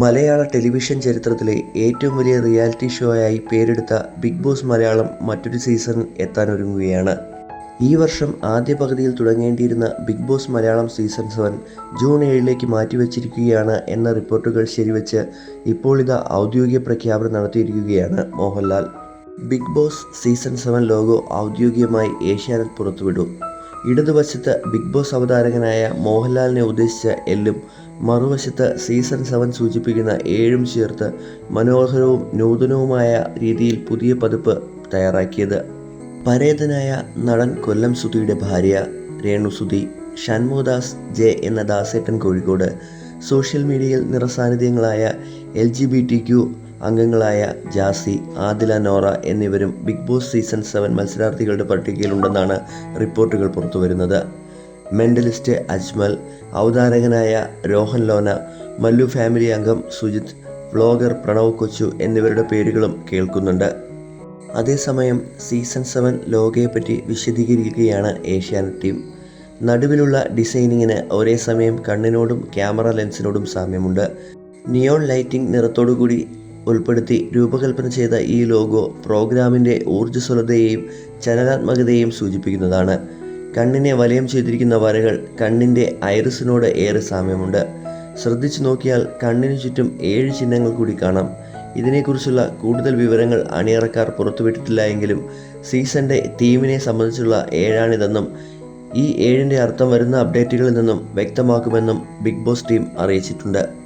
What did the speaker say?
മലയാള television ചരിത്രത്തിലെ ഏറ്റവും വലിയ റിയാലിറ്റി ഷോ ആയി പേരെടുത്ത ബിഗ് ബോസ് മലയാളം മറ്റൊരു സീസൺ എത്താനൊരുങ്ങുകയാണ് ഈ വർഷം ആദ്യ പകുതിയിൽ തുടങ്ങേണ്ടിയിരുന്ന big boss Malayalam season seven June ഏഴിലേക്ക് മാറ്റിവെച്ചിരിക്കുകയാണ് എന്ന റിപ്പോർട്ടുകൾ ശരിവെച്ച് ഇപ്പോൾ ഇത് ഔദ്യോഗിക പ്രഖ്യാപനം നടത്തിയിരിക്കുകയാണ് Mohanlal. Big Boss season seven logo ഔദ്യോഗികമായി ഏഷ്യാനെറ്റ് പുറത്തുവിടും ഇടതുവശത്ത് ബിഗ് ബോസ് അവതാരകനായ മോഹൻലാലിനെ ഉദ്ദേശിച്ച എല്ലും മറുവശത്ത് സീസൺ സെവൻ സൂചിപ്പിക്കുന്ന ഏഴും ചേർത്ത് മനോഹരവും നൂതനവുമായ രീതിയിൽ പുതിയ പതിപ്പ് തയ്യാറാക്കിയത്. പരേതനായ നടൻ കൊല്ലം സുധിയുടെ ഭാര്യ രേണു സുധി ഷൺമോദാസ് ജെ എന്ന ദാസേട്ടൻ കോഴിക്കോട് സോഷ്യൽ മീഡിയയിൽ നിറസാന്നിധ്യങ്ങളായ L G B T Q അംഗങ്ങളായ ജാസി ആദില നോറ എന്നിവരും ബിഗ് ബോസ് സീസൺ സെവൻ മത്സരാർത്ഥികളുടെ പട്ടികയിലുണ്ടെന്നാണ് റിപ്പോർട്ടുകൾ പുറത്തുവരുന്നത്. മെന്റലിസ്റ്റ് അജ്മൽ അവതാരകനായ രോഹൻ ലോന മല്ലു ഫാമിലി അംഗം സുജിത് വ്ളോഗർ പ്രണവ് കൊച്ചു എന്നിവരുടെ പേരുകളും കേൾക്കുന്നുണ്ട്. അതേസമയം സീസൺ സെവൻ ലോഗയെപ്പറ്റി വിശദീകരിക്കുകയാണ് ഏഷ്യാനെറ്റ് ടീം. നടുവിലുള്ള ഡിസൈനിങ്ങിന് ഒരേ സമയം കണ്ണിനോടും ക്യാമറ ലെൻസിനോടും സാമ്യമുണ്ട്. നിയോൺ ലൈറ്റിംഗ് നിറത്തോടുകൂടി ഉൾപ്പെടുത്തി രൂപകൽപ്പന ചെയ്ത ഈ ലോഗോ പ്രോഗ്രാമിന്റെ ഊർജസ്വലതയെയും ചലനാത്മകതയെയും സൂചിപ്പിക്കുന്നതാണ്. കണ്ണിനെ വലയം ചെയ്തിരിക്കുന്ന വരകൾ കണ്ണിന്റെ ഐറിസിനോട് ഏറെ സാമ്യമുണ്ട്. ശ്രദ്ധിച്ചു നോക്കിയാൽ കണ്ണിനു ചുറ്റും ഏഴ് ചിഹ്നങ്ങൾ കൂടി കാണാം. ഇതിനെക്കുറിച്ചുള്ള കൂടുതൽ വിവരങ്ങൾ അണിയറക്കാർ പുറത്തുവിട്ടിട്ടില്ല എങ്കിലും സീസണിന്റെ തീമിനെ സംബന്ധിച്ചുള്ള ഏഴാണിതെന്നും ഈ ഏഴിന്റെ അർത്ഥം വരുന്ന അപ്ഡേറ്റുകളിൽ നിന്നും വ്യക്തമാക്കുമെന്നും ബിഗ് ബോസ് ടീം അറിയിച്ചിട്ടുണ്ട്.